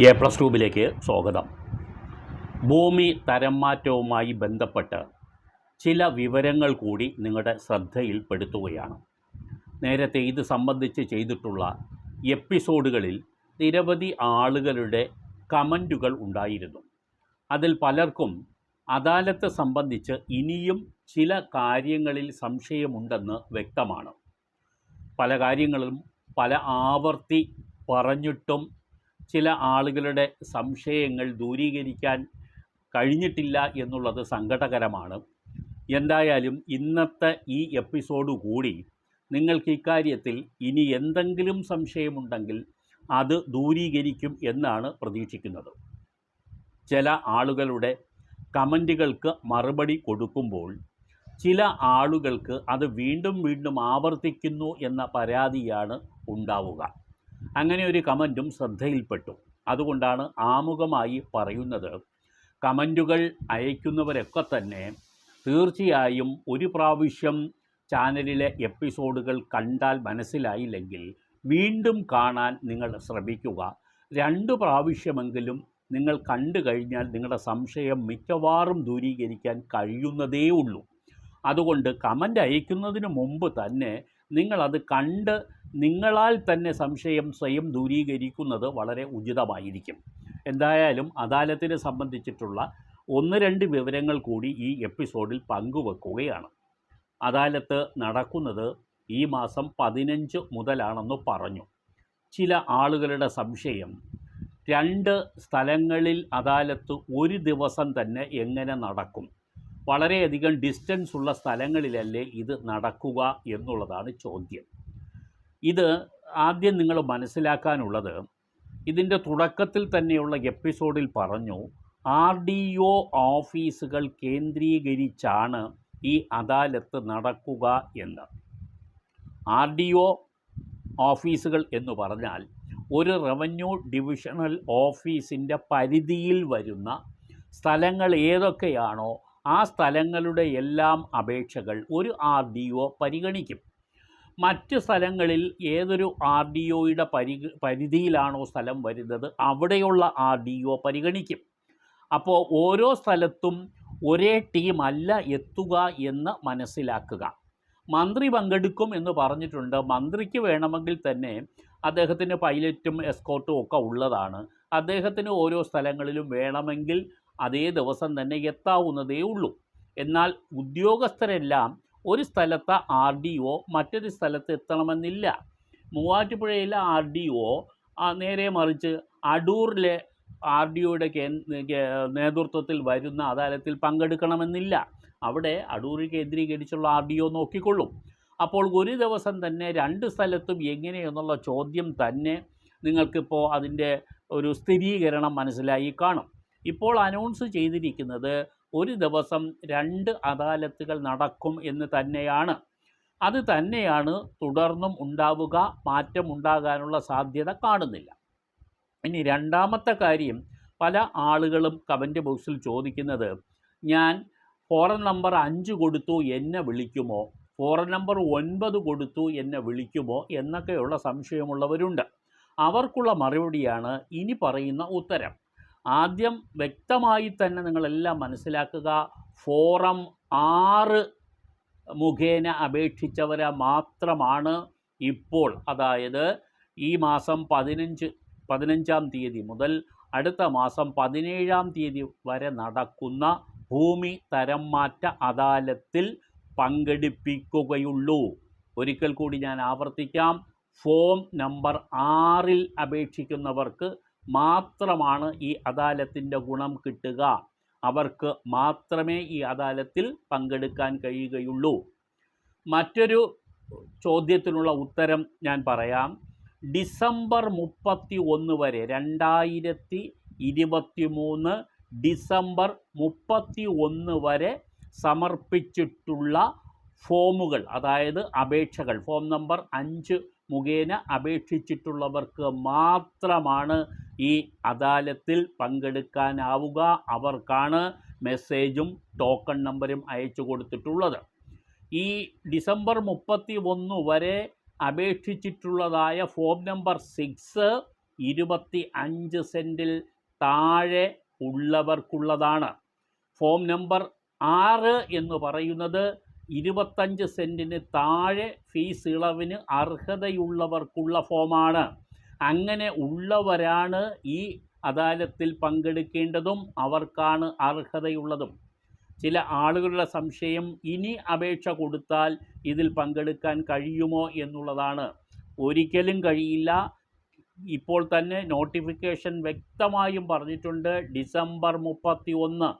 A plus ട്യൂബിലേക്ക് സ്വാഗതം. ഭൂമി തരംമാറ്റവുമായി ബന്ധപ്പെട്ട് ചില വിവരങ്ങൾ കൂടി നിങ്ങളുടെ ശ്രദ്ധയിൽപ്പെടുത്തുകയാണ്. നേരത്തെ ഇത് സംബന്ധിച്ച് ചെയ്തിട്ടുള്ള എപ്പിസോഡുകളിൽ നിരവധി ആളുകളുടെ കമന്റുകൾ ഉണ്ടായിരുന്നു. അതിൽ പലർക്കും അദാലത്ത് സംബന്ധിച്ച് ഇനിയും ചില കാര്യങ്ങളിൽ സംശയമുണ്ടെന്ന് വ്യക്തമാണ്. പല കാര്യങ്ങളും പല ആവർത്തി പറഞ്ഞിട്ടും ചില ആളുകളുടെ സംശയങ്ങൾ ദൂരീകരിക്കാൻ കഴിഞ്ഞിട്ടില്ല എന്നുള്ളത് സങ്കടകരമാണ്. എന്തായാലും ഇന്നത്തെ ഈ എപ്പിസോഡ് കൂടി നിങ്ങൾക്ക് ഇക്കാര്യത്തിൽ ഇനി എന്തെങ്കിലും സംശയമുണ്ടെങ്കിൽ അത് ദൂരീകരിക്കും എന്നാണ് പ്രതീക്ഷിക്കുന്നത്. ചില ആളുകളുടെ കമന്റുകൾക്ക് മറുപടി കൊടുക്കുമ്പോൾ ചില ആളുകൾക്ക് അത് വീണ്ടും വീണ്ടും ആവർത്തിക്കുന്നു എന്ന പരാതിയാണ് ഉണ്ടാവുക. അങ്ങനെ ഒരു കമന്റും ശ്രദ്ധയിൽപ്പെട്ടു. അതുകൊണ്ടാണ് ആമുഖമായി പറയുന്നത് കമന്റുകൾ അയക്കുന്നവരൊക്കെ തന്നെ തീർച്ചയായും ഒരു പ്രാവശ്യം ചാനലിലെ എപ്പിസോഡുകൾ കണ്ടാൽ മനസ്സിലായില്ലെങ്കിൽ വീണ്ടും കാണാൻ നിങ്ങൾ ശ്രമിക്കുക. രണ്ട് പ്രാവശ്യമെങ്കിലും നിങ്ങൾ കണ്ടു കഴിഞ്ഞാൽ നിങ്ങളുടെ സംശയം മിക്കവാറും ദൂരീകരിക്കാൻ കഴിയുന്നതേ ഉള്ളൂ. അതുകൊണ്ട് കമന്റ് അയക്കുന്നതിന് മുമ്പ് തന്നെ നിങ്ങളത് കണ്ട് നിങ്ങളാൽ തന്നെ സംശയം സ്വയം ദൂരീകരിക്കുന്നത് വളരെ ഉചിതമായിരിക്കും. എന്തായാലും അദാലത്തിനെ സംബന്ധിച്ചിട്ടുള്ള ഒന്ന് രണ്ട് വിവരങ്ങൾ കൂടി ഈ എപ്പിസോഡിൽ പങ്കുവെക്കുകയാണ്. അദാലത്ത് നടക്കുന്നത് ഈ മാസം പതിനഞ്ച് മുതലാണെന്ന് പറഞ്ഞു. ചില ആളുകളുടെ സംശയം രണ്ട് സ്ഥലങ്ങളിൽ അദാലത്ത് ഒരു ദിവസം തന്നെ എങ്ങനെ നടക്കും? വളരെയധികം ഡിസ്റ്റൻസ് ഉള്ള സ്ഥലങ്ങളിലല്ലേ ഇത് നടക്കുക എന്നുള്ളതാണ് ചോദ്യം. ഇത് ആദ്യം നിങ്ങൾ മനസ്സിലാക്കാനുള്ളത് ഇതിന്റെ തുടക്കത്തിൽ തന്നെയുള്ള എപ്പിസോഡിൽ പറഞ്ഞു ആർ ഡി ഒ ഓഫീസുകൾ കേന്ദ്രീകരിച്ചാണ് ഈ അദാലത്ത് നടക്കുക എന്ന്. ആർ ഡി ഒ ഓഫീസുകൾ എന്ന് പറഞ്ഞാൽ ഒരു റവന്യൂ ഡിവിഷണൽ ഓഫീസിന്റെ പരിധിയിൽ വരുന്ന സ്ഥലങ്ങൾ ഏതൊക്കെയാണോ ആ സ്ഥലങ്ങളുടെ എല്ലാം അപേക്ഷകൾ ഒരു ആർ ഡി ഒ പരിഗണിക്കും. മറ്റ് സ്ഥലങ്ങളിൽ ഏതൊരു ആർ ഡി ഒയുടെ പരി പരിധിയിലാണോ സ്ഥലം വരുന്നത് അവിടെയുള്ള ആർ ഡി ഒ പരിഗണിക്കും. അപ്പോൾ ഓരോ സ്ഥലത്തും ഒരേ ടീമല്ല എത്തുക എന്ന് മനസ്സിലാക്കുക. മന്ത്രി പങ്കെടുക്കും എന്ന് പറഞ്ഞിട്ടുണ്ട്. മന്ത്രിക്ക് വേണമെങ്കിൽ തന്നെ അദ്ദേഹത്തിന് പൈലറ്റും എസ്കോർട്ടും ഒക്കെ ഉള്ളതാണ്. അദ്ദേഹത്തിന് ഓരോ സ്ഥലങ്ങളിലും വേണമെങ്കിൽ അതേ ദിവസം തന്നെ എത്താവുന്നതേ ഉള്ളൂ. എന്നാൽ ഉദ്യോഗസ്ഥരെല്ലാം ഒരു സ്ഥലത്തെ ആർ ഡി ഒ മറ്റൊരു സ്ഥലത്ത് എത്തണമെന്നില്ല. മൂവാറ്റുപുഴയിലെ ആർ ഡി ഒ നേരെ മറിച്ച് അടൂറിലെ ആർ ഡി ഒയുടെ നേതൃത്വത്തിൽ വരുന്ന അദാലത്തിൽ പങ്കെടുക്കണമെന്നില്ല. അവിടെ അടൂർ കേന്ദ്രീകരിച്ചുള്ള ആർ ഡി ഒ നോക്കിക്കൊള്ളും. അപ്പോൾ ഒരു ദിവസം തന്നെ രണ്ട് സ്ഥലത്തും എങ്ങനെയെന്നുള്ള ചോദ്യം തന്നെ നിങ്ങൾക്കിപ്പോൾ അതിന്റെ ഒരു സ്ഥിരീകരണം മനസ്സിലായി കാണും. ഇപ്പോൾ അനൗൺസ് ചെയ്തിരിക്കുന്നത് ഒരു ദിവസം രണ്ട് അദാലത്തുകൾ നടക്കും എന്ന് തന്നെയാണ്. അത് തന്നെയാണ് തുടർന്നും ഉണ്ടാവുക മാറ്റം ഉണ്ടാകാനുള്ള സാധ്യത കാണുന്നില്ല. ഇനി രണ്ടാമത്തെ കാര്യം പല ആളുകളും കമന്റ് ബോക്സിൽ ചോദിക്കുന്നത് ഞാൻ ഫോറൻ നമ്പർ അഞ്ച് കൊടുത്തു എന്നെ വിളിക്കുമോ? ഫോറൻ നമ്പർ ഒൻപത് കൊടുത്തു എന്നെ വിളിക്കുമോ? എന്നൊക്കെയുള്ള സംശയമുള്ളവരുണ്ട്. അവർക്കുള്ള മറുപടിയാണ് ഇനി പറയുന്ന ഉത്തരം. ആദ്യം വ്യക്തമായി തന്നെ നിങ്ങളെല്ലാം മനസ്സിലാക്കുക. ഫോറം ആറ് മുഖേന അപേക്ഷിച്ചവരെ മാത്രമാണ് ഇപ്പോൾ. അതായത് ഈ മാസം പതിനഞ്ച് പതിനഞ്ചാം തീയതി മുതൽ അടുത്ത മാസം പതിനേഴാം തീയതി വരെ നടക്കുന്ന ഭൂമി തരം മാറ്റ അദാലത്തിൽ പങ്കെടുപ്പിക്കുകയുള്ളൂ. ഒരിക്കൽ കൂടി ഞാൻ ആവർത്തിക്കാം. ഫോം നമ്പർ ആറിൽ അപേക്ഷിക്കുന്നവർക്ക് മാത്രമാണ് ഈ അദാലത്തിന്റെ ഗുണം കിട്ടുക. അവർക്ക് മാത്രമേ ഈ അദാലത്തിൽ പങ്കെടുക്കാൻ കഴിയുകയുള്ളൂ. മറ്റൊരു ചോദ്യത്തിനുള്ള ഉത്തരം ഞാൻ പറയാം. ഡിസംബർ മുപ്പത്തി ഒന്ന് വരെ രണ്ടായിരത്തി ഇരുപത്തി മൂന്ന് ഡിസംബർ മുപ്പത്തി ഒന്ന് വരെ സമർപ്പിച്ചിട്ടുള്ള ഫോമുകൾ അതായത് അപേക്ഷകൾ. ഫോം നമ്പർ അഞ്ച് മുഖേന അപേക്ഷിച്ചിട്ടുള്ളവർക്ക് മാത്രമാണ് ഈ അദാലത്തിൽ പങ്കെടുക്കാനാവുക അവർക്കാണ് മെസ്സേജും ടോക്കൺ നമ്പറും അയച്ചു കൊടുത്തിട്ടുള്ളത്. ഈ ഡിസംബർ മുപ്പത്തി ഒന്ന് വരെ അപേക്ഷിച്ചിട്ടുള്ളതായ ഫോം നമ്പർ സിക്സ് ഇരുപത്തി അഞ്ച് സെന്റിൽ താഴെ ഉള്ളവർക്കുള്ളതാണ്. ഫോം നമ്പർ ആറ് എന്ന് പറയുന്നത് ഇരുപത്തഞ്ച് സെന്റിന് താഴെ ഫീസ് ഇളവിന് അർഹതയുള്ളവർക്കുള്ള ഫോമാണ്. അങ്ങനെ ഉള്ളവരാണ് ഈ അദാലത്തിൽ പങ്കെടുക്കേണ്ടതും അവർക്കാണ് അർഹതയുള്ളതും. ചില ആളുകളുടെ സംശയം ഇനി അപേക്ഷ കൊടുത്താൽ ഇതിൽ പങ്കെടുക്കാൻ കഴിയുമോ എന്നുള്ളതാണ്. ഒരിക്കലും കഴിയില്ല. ഇപ്പോൾ തന്നെ നോട്ടിഫിക്കേഷൻ വ്യക്തമായും പറഞ്ഞിട്ടുണ്ട്. ഡിസംബർ മുപ്പത്തി ഒന്ന്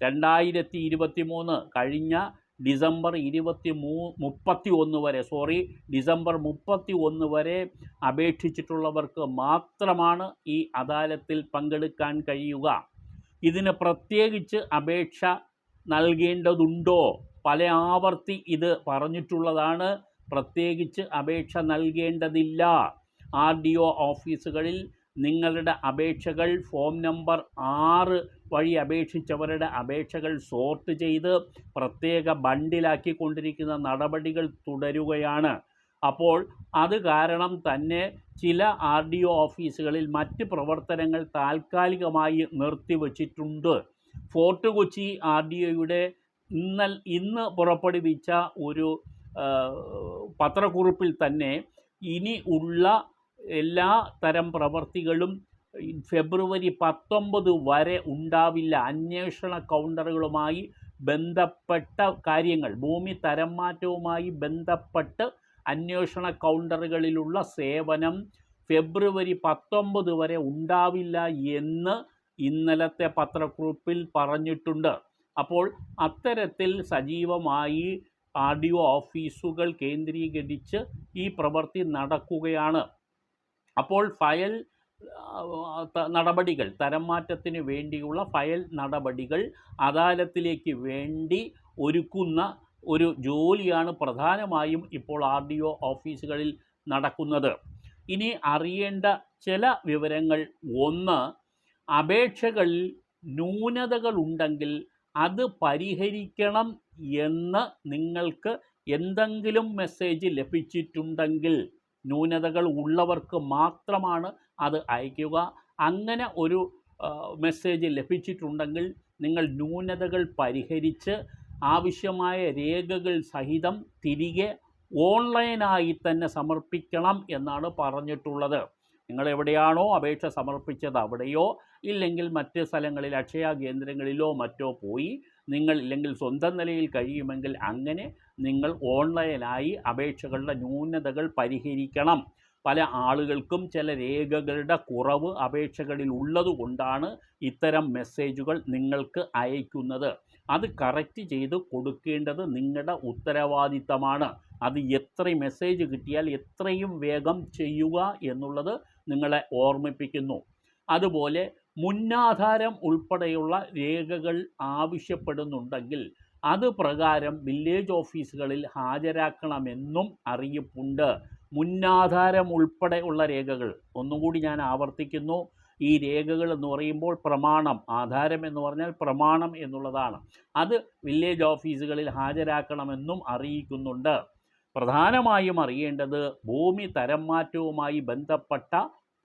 രണ്ടായിരത്തി ഇരുപത്തി മൂന്ന് കഴിഞ്ഞ ഡിസംബർ ഇരുപത്തി മൂ മുപ്പത്തി ഒന്ന് വരെ സോറി ഡിസംബർ മുപ്പത്തി ഒന്ന് വരെ അപേക്ഷിച്ചിട്ടുള്ളവർക്ക് മാത്രമാണ് ഈ അദാലത്തിൽ പങ്കെടുക്കാൻ കഴിയുക. ഇതിന് പ്രത്യേകിച്ച് അപേക്ഷ നൽകേണ്ടതുണ്ടോ? പല ആവർത്തി ഇത് പറഞ്ഞിട്ടുള്ളതാണ്. പ്രത്യേകിച്ച് അപേക്ഷ നൽകേണ്ടതില്ല. ആർ ഡി ഒ ഓഫീസുകളിൽ നിങ്ങളുടെ അപേക്ഷകൾ ഫോം നമ്പർ ആറ് വഴി അപേക്ഷിച്ചവരുടെ അപേക്ഷകൾ സോർട്ട് ചെയ്ത് പ്രത്യേക ബണ്ടിലാക്കി കൊണ്ടിരിക്കുന്ന നടപടികൾ തുടരുകയാണ്. അപ്പോൾ അത് കാരണം തന്നെ ചില ആർ ഡി ഒ ഓഫീസുകളിൽ മറ്റ് പ്രവർത്തനങ്ങൾ താൽക്കാലികമായി നിർത്തിവച്ചിട്ടുണ്ട്. ഫോർട്ട് കൊച്ചി ആർ ഡി ഒയുടെ ഇന്നൽ ഇന്ന് പുറപ്പെടുവിച്ച ഒരു പത്രക്കുറിപ്പിൽ തന്നെ ഇനി ഉള്ള എല്ലാ തരം പ്രവർത്തികളും ഫെബ്രുവരി പത്തൊമ്പത് വരെ ഉണ്ടാവില്ല. അന്വേഷണ കൗണ്ടറുകളുമായി ബന്ധപ്പെട്ട കാര്യങ്ങൾ ഭൂമി തരം മാറ്റവുമായി ബന്ധപ്പെട്ട് അന്വേഷണ കൗണ്ടറുകളിലുള്ള സേവനം ഫെബ്രുവരി പത്തൊമ്പത് വരെ ഉണ്ടാവില്ല എന്ന് ഇന്നലത്തെ പത്രക്കുറിപ്പിൽ പറഞ്ഞിട്ടുണ്ട്. അപ്പോൾ അത്തരത്തിൽ സജീവമായി ആർ ഡി ഒ ഓഫീസുകൾ കേന്ദ്രീകരിച്ച് ഈ പ്രവൃത്തി നടക്കുകയാണ്. അപ്പോൾ ഫയൽ നടപടികൾ തരം മാറ്റത്തിന് വേണ്ടിയുള്ള ഫയൽ നടപടികൾ അദാലത്തിലേക്ക് വേണ്ടി ഒരുക്കുന്ന ഒരു ജോലിയാണ് പ്രധാനമായും ഇപ്പോൾ ആർ ഡി ഒ ഓഫീസുകളിൽ നടക്കുന്നത്. ഇനി അറിയേണ്ട ചില വിവരങ്ങൾ. ഒന്ന് അപേക്ഷകളിൽ ന്യൂനതകളുണ്ടെങ്കിൽ അത് പരിഹരിക്കണം എന്ന് നിങ്ങൾക്ക് എന്തെങ്കിലും മെസ്സേജ് ലഭിച്ചിട്ടുണ്ടെങ്കിൽ ന്യൂനതകൾ ഉള്ളവർക്ക് മാത്രമാണ് അത് അയക്കുക. അങ്ങനെ ഒരു മെസ്സേജ് ലഭിച്ചിട്ടുണ്ടെങ്കിൽ നിങ്ങൾ ന്യൂനതകൾ പരിഹരിച്ച് ആവശ്യമായ രേഖകൾ സഹിതം തിരികെ ഓൺലൈനായി തന്നെ സമർപ്പിക്കണം എന്നാണ് പറഞ്ഞിട്ടുള്ളത്. നിങ്ങൾ എവിടെയാണോ അപേക്ഷ സമർപ്പിച്ചത് അവിടെയോ ഇല്ലെങ്കിൽ മറ്റ് സ്ഥലങ്ങളിൽ അക്ഷയ കേന്ദ്രങ്ങളിലോ മറ്റോ പോയി നിങ്ങൾ ഇല്ലെങ്കിൽ സ്വന്തം നിലയിൽ കഴിയുമെങ്കിൽ അങ്ങനെ നിങ്ങൾ ഓൺലൈനായി അപേക്ഷകളുടെ ന്യൂനതകൾ പരിഹരിക്കണം. പല ആളുകൾക്കും ചില രേഖകളുടെ കുറവ് അപേക്ഷകളിൽ ഉള്ളതുകൊണ്ടാണ് ഇത്തരം മെസ്സേജുകൾ നിങ്ങൾക്ക് അയക്കുന്നത്. അത് കറക്റ്റ് ചെയ്ത് കൊടുക്കേണ്ടത് നിങ്ങളുടെ ഉത്തരവാദിത്തമാണ്. അത് എത്ര മെസ്സേജ് കിട്ടിയാൽ എത്രയും വേഗം ചെയ്യുക എന്നുള്ളത് നിങ്ങളെ ഓർമ്മിപ്പിക്കുന്നു. അതുപോലെ മുന്നാധാരം ഉൾപ്പെടെയുള്ള രേഖകൾ ആവശ്യപ്പെടുന്നുണ്ടെങ്കിൽ അത് പ്രകാരം വില്ലേജ് ഓഫീസുകളിൽ ഹാജരാക്കണമെന്നും അറിയിപ്പുണ്ട്. മുന്നാധാരം ഉൾപ്പെടെ ഉള്ള രേഖകൾ ഒന്നും കൂടി ഞാൻ ആവർത്തിക്കുന്നു. ഈ രേഖകൾ എന്ന് പറയുമ്പോൾ പ്രമാണം ആധാരം എന്ന് പറഞ്ഞാൽ പ്രമാണം എന്നുള്ളതാണ്. അത് വില്ലേജ് ഓഫീസുകളിൽ ഹാജരാക്കണമെന്നും അറിയിക്കുന്നുണ്ട്. പ്രധാനമായും അറിയേണ്ടത് ഭൂമി തരം മാറ്റവുമായി ബന്ധപ്പെട്ട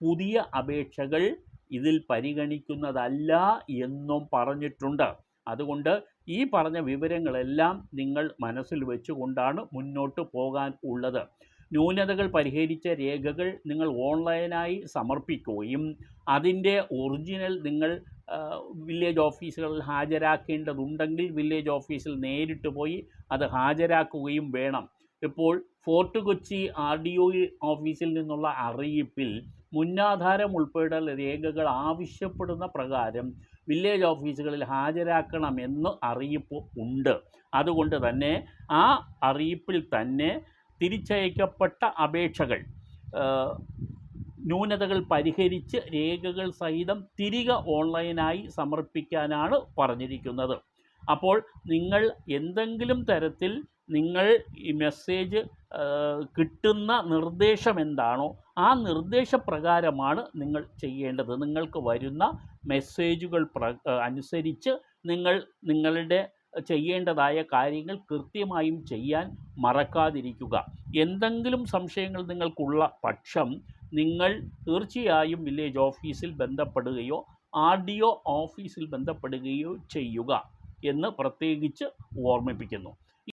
പുതിയ അപേക്ഷകൾ ഇതിൽ പരിഗണിക്കുന്നതല്ല എന്നും പറഞ്ഞിട്ടുണ്ട്. അതുകൊണ്ട് ഈ പറഞ്ഞ വിവരങ്ങളെല്ലാം നിങ്ങൾ മനസ്സിൽ വെച്ചുകൊണ്ടാണ് മുന്നോട്ട് പോകാൻ ഉള്ളത്. ന്യൂനതകൾ പരിഹരിച്ച രേഖകൾ നിങ്ങൾ ഓൺലൈനായി സമർപ്പിക്കുകയും അതിന്റെ ഒറിജിനൽ നിങ്ങൾ വില്ലേജ് ഓഫീസുകളിൽ ഹാജരാക്കേണ്ടതുണ്ടെങ്കിൽ വില്ലേജ് ഓഫീസിൽ നേരിട്ട് പോയി അത് ഹാജരാക്കുകയും വേണം. ഇപ്പോൾ Fort Kochi R D O ഓഫീസിൽ നിന്നുള്ള അറിയിപ്പിൽ മുന്നാധാരം ഉൾപ്പെടെയുള്ള രേഖകൾ ആവശ്യപ്പെടുന്ന പ്രകാരം വില്ലേജ് ഓഫീസുകളിൽ ഹാജരാക്കണമെന്ന് അറിയിപ്പ് ഉണ്ട്. അതുകൊണ്ട് തന്നെ ആ അറിയിപ്പിൽ തന്നെ തിരിച്ചയക്കപ്പെട്ട അപേക്ഷകൾ ന്യൂനതകൾ പരിഹരിച്ച് രേഖകൾ സഹിതം തിരികെ ഓൺലൈനായി സമർപ്പിക്കാനാണ് പറഞ്ഞിരിക്കുന്നത്. അപ്പോൾ നിങ്ങൾ എന്തെങ്കിലും തരത്തിൽ നിങ്ങൾ ഈ മെസ്സേജ് കിട്ടുന്ന നിർദ്ദേശം എന്താണോ ആ നിർദ്ദേശപ്രകാരമാണ് നിങ്ങൾ ചെയ്യേണ്ടത്. നിങ്ങൾക്ക് വരുന്ന മെസ്സേജുകൾ അനുസരിച്ച് നിങ്ങൾ നിങ്ങളുടെ ചെയ്യേണ്ടതായ കാര്യങ്ങൾ കൃത്യമായും ചെയ്യാൻ മറക്കാതിരിക്കുക. എന്തെങ്കിലും സംശയങ്ങൾ നിങ്ങൾക്കുള്ള പക്ഷം നിങ്ങൾ തീർച്ചയായും വില്ലേജ് ഓഫീസിൽ ബന്ധപ്പെടുകയോ ആർ ഡി ഒ ഓഫീസിൽ ബന്ധപ്പെടുകയോ ചെയ്യുക എന്ന് പ്രത്യേകിച്ച് ഓർമ്മിപ്പിക്കുന്നു.